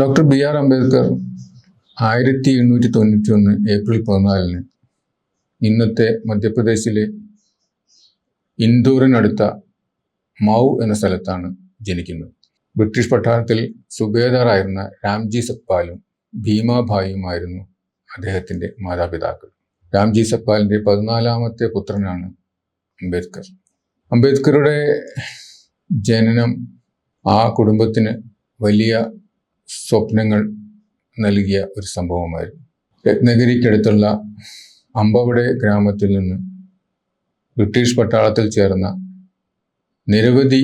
Doctor B R Ambedkar ആയിരത്തി എണ്ണൂറ്റി തൊണ്ണൂറ്റി ഒന്ന് ഏപ്രിൽ പതിനാലിന് ഇന്നത്തെ മധ്യപ്രദേശിലെ ഇന്ദൂറിനടുത്ത മൗ എന്ന സ്ഥലത്താണ് ജനിക്കുന്നത്. ബ്രിട്ടീഷ് പട്ടാളത്തിൽ സുബേദാറായിരുന്ന രാംജി സക്പാലും ഭീമാഭായിയുമായിരുന്നു അദ്ദേഹത്തിന്റെ മാതാപിതാക്കൾ. രാംജി സക്പാലിന്റെ പതിനാലാമത്തെ പുത്രനാണ് അംബേദ്കർ. അംബേദ്കറുടെ ജനനം ആ കുടുംബത്തിന് വലിയ സ്വപ്നങ്ങൾ നൽകിയ ഒരു സംഭവമായിരുന്നു. രത്നഗിരിക്കടുത്തുള്ള അമ്പവടെ ഗ്രാമത്തിൽ നിന്ന് ബ്രിട്ടീഷ് പട്ടാളത്തിൽ ചേർന്ന നിരവധി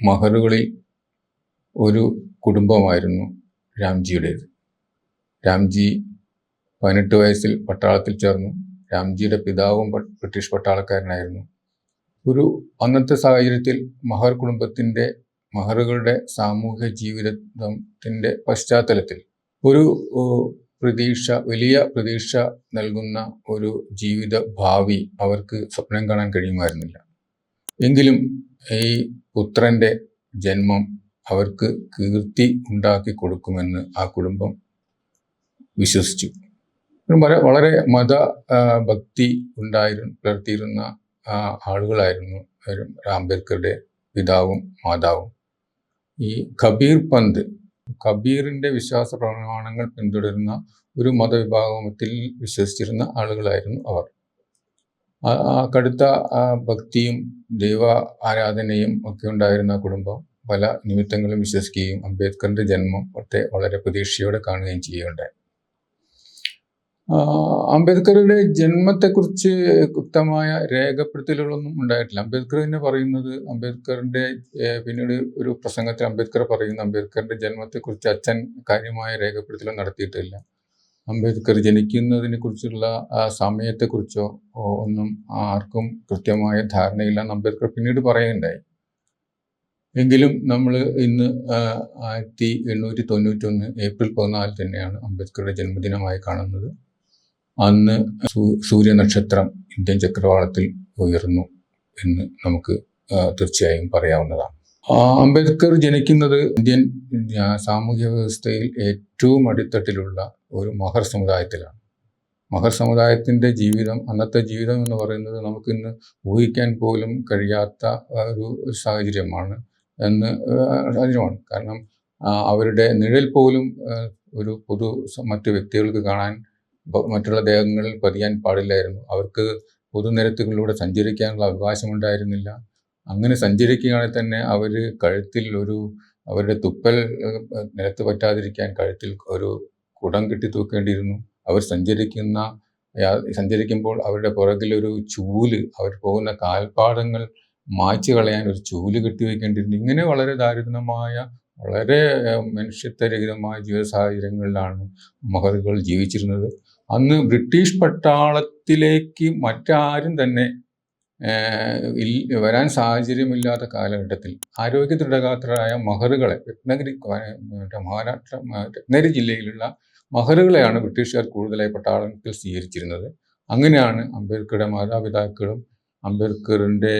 മഹറുകളിൽ ഒരു കുടുംബമായിരുന്നു രാംജിയുടേത്. രാംജി പതിനെട്ട് വയസ്സിൽ പട്ടാളത്തിൽ ചേർന്നു. രാംജിയുടെ പിതാവും ബ്രിട്ടീഷ് പട്ടാളക്കാരനായിരുന്നു. ഒരു അന്നത്തെ സാഹചര്യത്തിൽ മഹർ കുടുംബത്തിന്റെ മഹറുകളുടെ സാമൂഹ്യ ജീവിതത്തിന്റെ പശ്ചാത്തലത്തിൽ ഒരു പ്രതീക്ഷ വലിയ പ്രതീക്ഷ നൽകുന്ന ഒരു ജീവിത ഭാവി അവർക്ക് സ്വപ്നം കാണാൻ കഴിയുമായിരുന്നില്ല. എങ്കിലും ഈ പുത്രന്റെ ജന്മം അവർക്ക് കീർത്തി ഉണ്ടാക്കി കൊടുക്കുമെന്ന് ആ കുടുംബം വിശ്വസിച്ചു. വളരെ മത ഭക്തി ഉണ്ടായിരുന്നു പുലർത്തിയിരുന്ന ആളുകളായിരുന്നു രാംബേദ്കറുടെ പിതാവും മാതാവും. ഈ കബീർ പന്ത് കബീറിന്റെ വിശ്വാസ പ്രമാണങ്ങൾ പിന്തുടരുന്ന ഒരു മതവിഭാഗത്തിൽ വിശ്വസിച്ചിരുന്ന ആളുകളായിരുന്നു അവർ. കടുത്ത ഭക്തിയും ദൈവ ആരാധനയും ഒക്കെ ഉണ്ടായിരുന്ന കുടുംബം പല നിമിത്തങ്ങളും വിശ്വസിക്കുകയും അംബേദ്കറിന്റെ ജന്മം വളരെ വളരെ പ്രതീക്ഷയോടെ കാണുകയും ചെയ്യുകയുണ്ടായി. അംബേദ്കറുടെ ജന്മത്തെക്കുറിച്ച് വ്യക്തമായ രേഖപ്പെടുത്തലുകളൊന്നും ഉണ്ടായിട്ടില്ല. അംബേദ്കർ തന്നെ പറയുന്നത് അംബേദ്കറിന്റെ പിന്നീട് ഒരു പ്രസംഗത്തിൽ അംബേദ്കർ പറയുന്ന അംബേദ്കറിന്റെ ജന്മത്തെക്കുറിച്ച് അച്ഛൻ കാര്യമായ രേഖപ്പെടുത്തലും നടത്തിയിട്ടില്ല. അംബേദ്കർ ജനിക്കുന്നതിനെ കുറിച്ചുള്ള സമയത്തെക്കുറിച്ചോ ഒന്നും ആർക്കും കൃത്യമായ ധാരണയില്ലെന്ന് അംബേദ്കർ പിന്നീട് പറയുകയുണ്ടായി. എങ്കിലും നമ്മൾ ഇന്ന് ആയിരത്തി എണ്ണൂറ്റി തൊണ്ണൂറ്റൊന്ന് ഏപ്രിൽ പതിനാല് തന്നെയാണ് അംബേദ്കറുടെ ജന്മദിനമായി കാണുന്നത്. അന്ന് സൂര്യനക്ഷത്രം ഇന്ത്യൻ ചക്രവാളത്തിൽ ഉയർന്നു എന്ന് നമുക്ക് തീർച്ചയായും പറയാവുന്നതാണ്. അംബേദ്കർ ജനിക്കുന്നത് ഇന്ത്യൻ സാമൂഹ്യ വ്യവസ്ഥയിൽ ഏറ്റവും അടിത്തട്ടിലുള്ള ഒരു മഹർ സമുദായത്തിലാണ്. മഹർ സമുദായത്തിന്റെ ജീവിതം അന്നത്തെ ജീവിതം എന്ന് പറയുന്നത് നമുക്കിന്ന് ഊഹിക്കാൻ പോലും കഴിയാത്ത ഒരു സാഹചര്യമാണ് എന്ന് സാഹചര്യമാണ്. കാരണം അവരുടെ നിഴൽ പോലും ഒരു പൊതു മറ്റു വ്യക്തികൾക്ക് കാണാൻ മറ്റുള്ള ദേഹങ്ങളിൽ പതിയാൻ പാടില്ലായിരുന്നു. അവർക്ക് പൊതുനിരത്തുകളിലൂടെ സഞ്ചരിക്കാനുള്ള അവകാശമുണ്ടായിരുന്നില്ല. അങ്ങനെ സഞ്ചരിക്കുകയാണെങ്കിൽ തന്നെ അവർ കഴുത്തിൽ ഒരു അവരുടെ തുപ്പൽ നിലത്ത് പറ്റാതിരിക്കാൻ കഴുത്തിൽ ഒരു കുടം കെട്ടി തൂക്കേണ്ടിയിരുന്നു. അവർ സഞ്ചരിക്കുന്ന സഞ്ചരിക്കുമ്പോൾ അവരുടെ പുറകിൽ ഒരു ചൂൽ അവർ പോകുന്ന കാൽപാദങ്ങൾ മായ്ച്ചു കളയാൻ ഒരു ചൂൽ കെട്ടി വയ്ക്കേണ്ടിയിരുന്നു ഇങ്ങനെ വളരെ ദാരുണമായ വളരെ മനുഷ്യത്വരഹിതമായ ജീവിത സാഹചര്യങ്ങളിലാണ് മഹറുകൾ ജീവിച്ചിരുന്നത്. അന്ന് ബ്രിട്ടീഷ് പട്ടാളത്തിലേക്ക് മറ്റാരും തന്നെ വരാൻ സാഹചര്യമില്ലാത്ത കാലഘട്ടത്തിൽ ആരോഗ്യ ദൃഢഗാത്രരായ മഹറുകളെ രത്നഗിരി മഹാരാഷ്ട്ര രത്നഗിരി ജില്ലയിലുള്ള മഹറുകളെയാണ് ബ്രിട്ടീഷുകാർ കൂടുതലായി പട്ടാളത്തിൽ സ്വീകരിച്ചിരുന്നത്. അങ്ങനെയാണ് അംബേദ്കറുടെ മാതാപിതാക്കളും അംബേദ്കറിന്റെ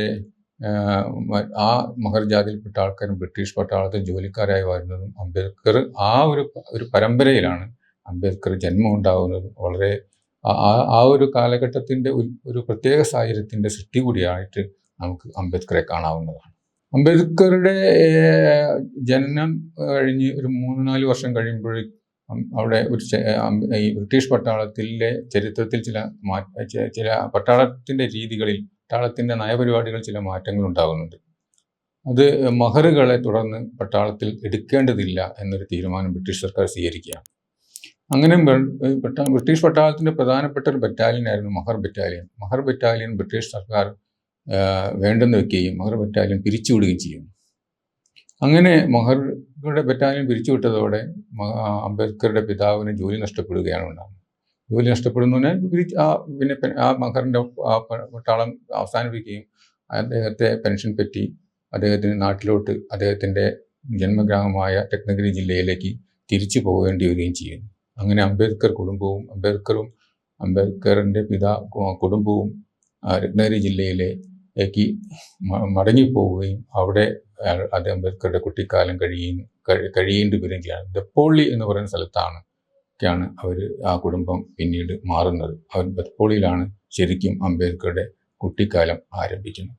ആ മഹർ ജാതിയിൽപ്പെട്ട ആൾക്കാരും ബ്രിട്ടീഷ് പട്ടാളത്തിൽ ജോലിക്കാരായി വരുന്നതും അംബേദ്കർ ആ ഒരു ഒരു പരമ്പരയിലാണ്. അംബേദ്കർ ജന്മം ഉണ്ടാകുന്നതും വളരെ ആ- ഒരു കാലഘട്ടത്തിന്റെ ഒരു പ്രത്യേക സാഹചര്യത്തിന്റെ സൃഷ്ടി കൂടിയായിട്ട് നമുക്ക് അംബേദ്കറെ കാണാവുന്നതാണ്. അംബേദ്കറുടെ ജനനം കഴിഞ്ഞ് ഒരു മൂന്ന് നാല് വർഷം കഴിയുമ്പോൾ അവിടെ ഒരു ഈ ബ്രിട്ടീഷ് പട്ടാളത്തിലെ ചരിത്രത്തിൽ ചില ചില പട്ടാളത്തിന്റെ രീതികളിൽ പട്ടാളത്തിന്റെ നയപരിപാടികൾ ചില മാറ്റങ്ങൾ ഉണ്ടാകുന്നുണ്ട് അത് മഹറുകളെ തുടർന്ന് പട്ടാളത്തിൽ എടുക്കേണ്ടതില്ല എന്നൊരു തീരുമാനം ബ്രിട്ടീഷ് സർക്കാർ സ്വീകരിക്കുകയാണ്. അങ്ങനെ ബ്രിട്ടീഷ് പട്ടാളത്തിന്റെ പ്രധാനപ്പെട്ട ഒരു ബറ്റാലിയൻ ആയിരുന്നു മഹർ ബറ്റാലിയൻ മഹർ ബറ്റാലിയൻ ബ്രിട്ടീഷ് സർക്കാർ വേണ്ടെന്ന് വെക്കുകയും മഹർ ബറ്റാലിയൻ പിരിച്ചുവിടുകയും ചെയ്യുന്നു അങ്ങനെ മഹറുടെ ബറ്റാലിയൻ പിരിച്ചുവിട്ടതോടെ അംബേദ്കറുടെ പിതാവിന് ജോലി നഷ്ടപ്പെടുകയാണ് ഉണ്ടാകുന്നത് ജോലി നഷ്ടപ്പെടുന്നതിന് പിരിച്ച് ആ പിന്നെ ആ മഹറിന്റെ പട്ടാളം അവസാനിപ്പിക്കുകയും അദ്ദേഹത്തെ പെൻഷൻ പറ്റി അദ്ദേഹത്തിന് നാട്ടിലോട്ട് അദ്ദേഹത്തിന്റെ ജന്മഗ്രാമമായ രത്നഗിരി ജില്ലയിലേക്ക് തിരിച്ചു പോകേണ്ടി വരികയും ചെയ്യുന്നു. അങ്ങനെ അംബേദ്കർ കുടുംബവും അംബേദ്കറും അംബേദ്കറിന്റെ പിതാ കുടുംബവും രത്നഗിരി ജില്ലയിലേക്ക് മ- മടങ്ങിപ്പോവുകയും അവിടെ അത് അംബേദ്കറുടെ കുട്ടിക്കാലം കഴിയുകയും കഴി- കഴിയേണ്ടി വരികയാണ്. ദപ്പോളി എന്ന് പറയുന്ന സ്ഥലത്താണ് ഒക്കെയാണ് അവർ ആ കുടുംബം പിന്നീട് മാറുന്നത്. അവർ ദപ്പോളിയിലാണ് ശരിക്കും അംബേദ്കറുടെ കുട്ടിക്കാലം ആരംഭിക്കുന്നത്.